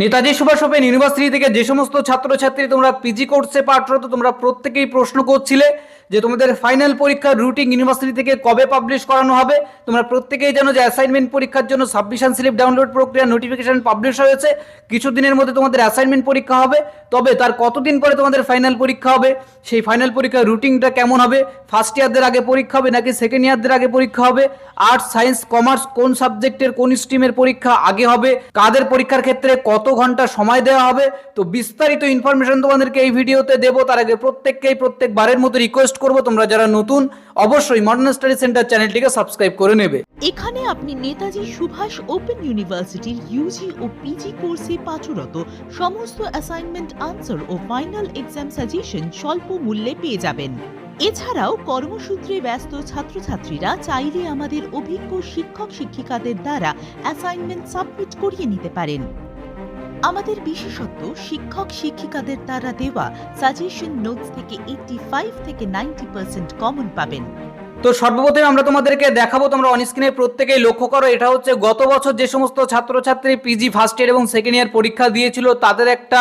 Netaji Subhas open university থেকে যে সমস্ত ছাত্রছাত্রী তোমরা পিজি কোর্সে পাঠরত, তোমরা প্রত্যেকেই প্রশ্ন করছিলে। যে তোমাদের ফাইনাল পরীক্ষার রুটিং ইউনিভার্সিটি থেকে কবে পাবলিশ করানো হবে, তোমরা প্রত্যেকেই জানো যে অ্যাসাইনমেন্ট পরীক্ষার জন্য সাবমিশন স্লিপ ডাউনলোড প্রক্রিয়া নোটিফিকেশন পাবলিশ হয়েছে। কিছুদিনের মধ্যে তোমাদের অ্যাসাইনমেন্ট পরীক্ষা হবে, তবে তার কতদিন পরে তোমাদের ফাইনাল পরীক্ষা হবে, সেই ফাইনাল পরীক্ষার রুটিনটা কেমন হবে ফার্স্ট ইয়ারদের আগে পরীক্ষা হবে নাকি সেকেন্ড ইয়ারদের আগে পরীক্ষা হবে আর্টস সায়েন্স কমার্স কোন সাবজেক্টের কোন স্ট্রিমের পরীক্ষা আগে হবে, কাদের পরীক্ষার ক্ষেত্রে কত ঘণ্টা সময় দেওয়া হবে, তো বিস্তারিত ইনফরমেশন তোমাদেরকে এই ভিডিওতে দেবো, তার আগে প্রত্যেককেই প্রত্যেকবারের মতো রিকোয়েস্ট করব, তোমরা যারা নতুন, অবশ্যই মডার্ন স্টাডি সেন্টার চ্যানেলটিকে সাবস্ক্রাইব করে নেবে। এখানে আপনি নেতাজি সুভাষ ওপেন ইউনিভার্সিটির ইউজি ও পিজি কোর্সে পাঠরত সমস্ত অ্যাসাইনমেন্ট আনসার ও ফাইনাল এক্সাম সাজেশন স্বল্প মূল্যে পেয়ে যাবেন। এছাড়াও কর্মসূত্রে ব্যস্ত ছাত্রছাত্রীরা চাইলে আমাদের অভিজ্ঞ শিক্ষক শিক্ষিকাদের দ্বারা অ্যাসাইনমেন্ট সাবমিট করিয়ে নিতে পারেন। আমাদের বিশেষত্ব, শিক্ষক, শিক্ষিকাদের দ্বারা দেওয়া সাজেশন নোটস থেকে এইটটি ফাইভ থেকে নাইনটি পার্সেন্ট কমন পাবেন। তো সর্বপ্রথমে আমরা তোমাদেরকে দেখাবো, তোমরা অন অনস্ক্রিনে প্রত্যেকেই লক্ষ্য করো, এটা হচ্ছে গত বছর যে সমস্ত ছাত্রছাত্রী পিজি ফার্স্ট ইয়ার এবং সেকেন্ড ইয়ার পরীক্ষা দিয়েছিল, তাদের একটা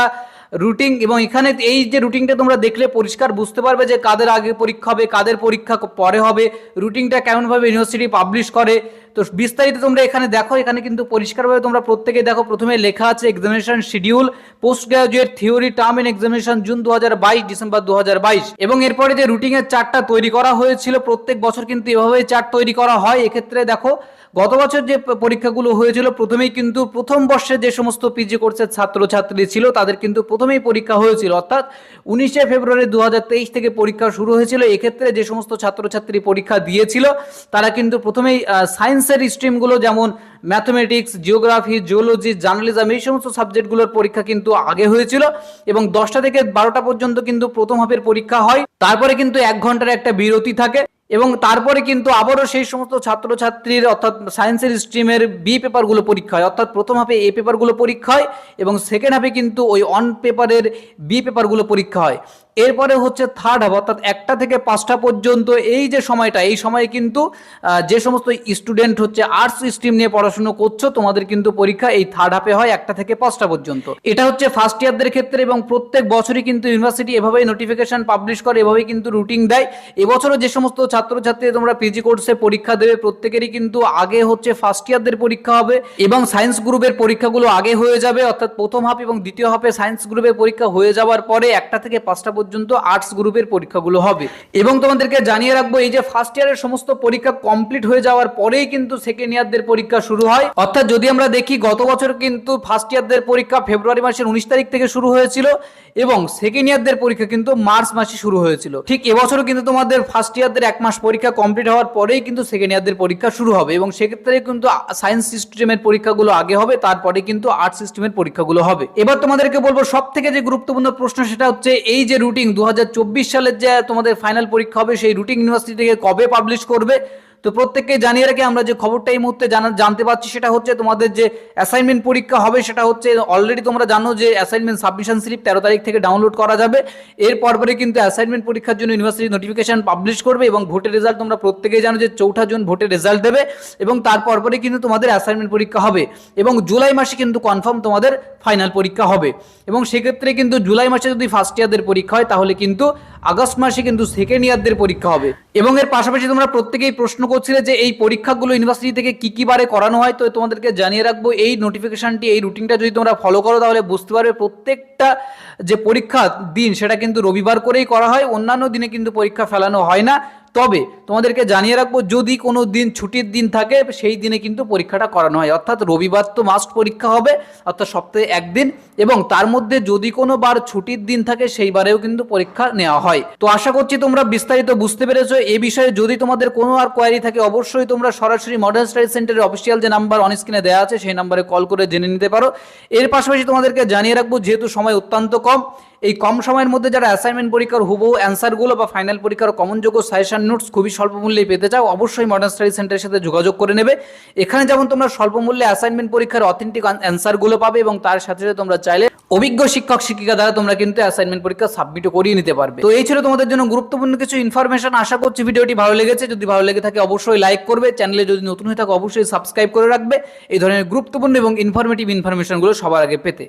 রুটিন এবং এখানে এই যে রুটিনটা তোমরা দেখলে পরিষ্কার বুঝতে পারবে যে কাদের আগে পরীক্ষা হবে, কাদের পরীক্ষা পরে হবে রুটিনটা কেমনভাবে ইউনিভার্সিটি পাবলিশ করে তো বিস্তারিত তোমরা এখানে দেখো, এখানে কিন্তু পরিষ্কারভাবে তোমরা প্রত্যেকে দেখো। প্রথমে লেখা আছে examination schedule post graduate theory term end examination June দু হাজার বাইশ ডিসেম্বর দু হাজার বাইশ। এবং এরপরে যে রুটিনের চার্টটা তৈরি করা হয়েছিল, প্রত্যেক বছর কিন্তু এভাবেই চার্ট তৈরি করা হয়। এক্ষেত্রে দেখো, গত বছর যে পরীক্ষাগুলো হয়েছিল, প্রথমেই কিন্তু প্রথম বর্ষে যে সমস্ত পিজি কোর্সের ছাত্রছাত্রী ছিল, তাদের কিন্তু প্রথমেই পরীক্ষা হয়েছিল। অর্থাৎ উনিশে ফেব্রুয়ারি দু হাজার তেইশ থেকে পরীক্ষা শুরু হয়েছিল। এক্ষেত্রে যে সমস্ত ছাত্রছাত্রী পরীক্ষা দিয়েছিল, তারা কিন্তু প্রথমেই সায়েন্সের স্ট্রিমগুলো যেমন ম্যাথমেটিক্স জিওগ্রাফি জিওলজি জার্নালিজম এই সমস্ত সাবজেক্টগুলোর পরীক্ষা কিন্তু আগে হয়েছিল এবং দশটা থেকে বারোটা পর্যন্ত কিন্তু প্রথম হাফের পরীক্ষা হয়। তারপরে কিন্তু এক ঘণ্টার একটা বিরতি থাকে এবং তারপরে কিন্তু আবারও সেই সমস্ত ছাত্রছাত্রীর অর্থাৎ সায়েন্সের স্ট্রিমের বি পেপারগুলো পরীক্ষা হয়। অর্থাৎ প্রথম হাফে এ পেপারগুলো পরীক্ষা হয় এবং সেকেন্ড হাফে কিন্তু ওই অন পেপারের বি পেপারগুলো পরীক্ষা হয়। এরপরে হচ্ছে থার্ড হাফ অর্থাৎ একটা থেকে পাঁচটা পর্যন্ত এই যে সময়টা, এই সময়ে কিন্তু যে সমস্ত স্টুডেন্ট হচ্ছে আর্টস স্ট্রিম নিয়ে পড়াশুনো করছ, তোমাদের কিন্তু পরীক্ষা এই থার্ড হাফে হয় একটা থেকে পাঁচটা পর্যন্ত। এটা হচ্ছে ফার্স্ট ইয়ারদের ক্ষেত্রে এবং প্রত্যেক বছরই কিন্তু ইউনিভার্সিটি এভাবেই নোটিফিকেশন পাবলিশ করে, এভাবেই কিন্তু রুটিন দেয়। এবছরও যে সমস্ত ছাত্রছাত্রী তোমরা পিজি কোর্সে পরীক্ষা দেবে, প্রত্যেকেরই কিন্তু আগে হচ্ছে ফার্স্ট ইয়ারদের পরীক্ষা হবে এবং সায়েন্স গ্রুপের পরীক্ষাগুলো আগে হয়ে যাবে, অর্থাৎ প্রথম হাফ এবং দ্বিতীয় হাফে সায়েন্স গ্রুপের পরীক্ষা হয়ে যাওয়ার পরে একটা থেকে পাঁচটা পর্যন্ত আর্টস গ্রুপের পরীক্ষাগুলো হবে। এবং তোমাদেরকে জানিয়ে রাখব, এই যে ফার্স্ট ইয়ারের সমস্ত পরীক্ষা কমপ্লিট হয়ে যাওয়ার পরেই কিন্তু সেকেন্ড ইয়ারদের পরীক্ষা শুরু হয়। অর্থাৎ যদি আমরা দেখি, গত বছর কিন্তু ফার্স্ট ইয়ারদের পরীক্ষা ফেব্রুয়ারি মাসের উনিশ তারিখ থেকে শুরু হয়েছিল এবং সেকেন্ড ইয়ারদের পরীক্ষা কিন্তু মার্চ মাসে শুরু হয়েছিল। ঠিক এবছরও কিন্তু তোমাদের ফার্স্ট ইয়ারদের এক মাস পরীক্ষা কমপ্লিট হওয়ার পরেই কিন্তু সেকেন্ড ইয়ারদের পরীক্ষা শুরু হবে এবং সেক্ষেত্রে কিন্তু সায়েন্স সিস্টেমের পরীক্ষাগুলো আগে হবে, তারপরে কিন্তু আর্ট সিস্টেমের পরীক্ষাগুলো হবে। এবার তোমাদেরকে বলব সব থেকে যে গুরুত্বপূর্ণ প্রশ্ন সেটা হচ্ছে, এই যে রুটিন দু সালের যে তোমাদের ফাইনাল পরীক্ষা হবে, সেই রুটিং ইউনিভার্সিটি থেকে কবে পাবলিশ করবে? তো প্রত্যেককে জানিয়ে রাখি আমরা যে খবরটা এই মুহূর্তে জানা জানতে পারছি, সেটা হচ্ছে তোমাদের যে অ্যাসাইনমেন্ট পরীক্ষা হবে, সেটা হচ্ছে অলরেডি তোমরা জানো যে অ্যাসাইনমেন্ট সাবমিশন স্লিপ তেরো তারিখ থেকে ডাউনলোড করা যাবে। এর পরপরে কিন্তু অ্যাসাইনমেন্ট পরীক্ষার জন্য ইউনিভার্সিটি নোটিফিকেশন পাবলিশ করবে এবং ভোটের রেজাল্ট তোমরা প্রত্যেকেই জানো যে চৌঠা জুন ভোটের রেজাল্ট দেবে এবং তার পরপরে কিন্তু তোমাদের অ্যাসাইনমেন্ট পরীক্ষা হবে এবং জুলাই মাসে কিন্তু কনফার্ম তোমাদের ফাইনাল পরীক্ষা হবে। এবং সেক্ষেত্রে কিন্তু জুলাই মাসে যদি ফার্স্ট ইয়ারদের পরীক্ষা হয়, তাহলে কিন্তু আগস্ট মাসে কিন্তু সেকেন্ড ইয়ারদের পরীক্ষা হবে। এবং এর পাশাপাশি তোমরা প্রত্যেকেই প্রশ্ন করছিলে যে এই পরীক্ষাগুলো ইউনিভার্সিটি থেকে কি কি বারে করানো হয়, তো তোমাদেরকে জানিয়ে রাখব, এই নোটিফিকেশনটি এই রুটিনটা যদি তোমরা ফলো করো, তাহলে বুঝতে পারবে প্রত্যেকটা যে পরীক্ষা দিন, সেটা কিন্তু রবিবার করেই করা হয়, অন্যান্য দিনে কিন্তু পরীক্ষা ফেলানো হয় না। তবে তোমাদেরকে জানিয়ে রাখব, যদি কোনো দিন ছুটির দিন থাকে, সেই দিনে কিন্তু পরীক্ষাটা করানো হয়। অর্থাৎ রবিবার তো মাস্ট পরীক্ষা হবে, অর্থাৎ সপ্তাহে একদিন, এবং তার মধ্যে যদি কোনো বার ছুটির দিন থাকে সেই বারেও কিন্তু পরীক্ষা নেওয়া হয়। তো আশা করছি তোমরা বিস্তারিত বুঝতে পেরেছ। এ বিষয়ে যদি তোমাদের কোনো আর কোয়ারি থাকে, অবশ্যই তোমরা সরাসরি মডার্ন স্টাডি সেন্টারের অফিসিয়াল যে নাম্বার অন স্ক্রিনে দেওয়া আছে, সেই নাম্বারে কল করে জেনে নিতে পারো। এর পাশাপাশি তোমাদেরকে জানিয়ে রাখব, যেহেতু সময় অত্যন্ত কম, এই কম সময়ের মধ্যে যারা অ্যাসাইনমেন্ট পরীক্ষার হুবহু অ্যান্সারগুলো বা ফাইনাল পরীক্ষার কমনযোগ্য সাজেশন নোটস খুবই স্বল্প মূল্যে পেতে চাও, অবশ্যই মডার্ন স্টাডি সেন্টারের সাথে যোগাযোগ করে নেবে। এখানে যেমন তোমরা স্বল্প মূল্যে অ্যাসাইনমেন্ট পরীক্ষার অথেন্টিক অ্যান্সারগুলো পাবে এবং তার সাথে সাথে তোমরা চাইলে অভিজ্ঞ শিক্ষক, শিক্ষিকা দ্বারা তোমরা কিন্তু অ্যাসাইনমেন্ট পরীক্ষা সাবমিটও করিয়ে নিতে পারবে। তো এই ছিল তোমাদের জন্য গুরুত্বপূর্ণ কিছু ইনফরমেশন আশা করছি ভিডিওটি ভালো লেগেছে। যদি ভালো লেগে থাকে অবশ্যই লাইক করবে। চ্যানেলে যদি নতুন হয়ে থাকে, অবশ্যই সাবস্ক্রাইব করে রাখবে। এই ধরনের গুরুত্বপূর্ণ এবং ইনফরমেটিভ ইনফরমেশনগুলো সবার আগে পেতে।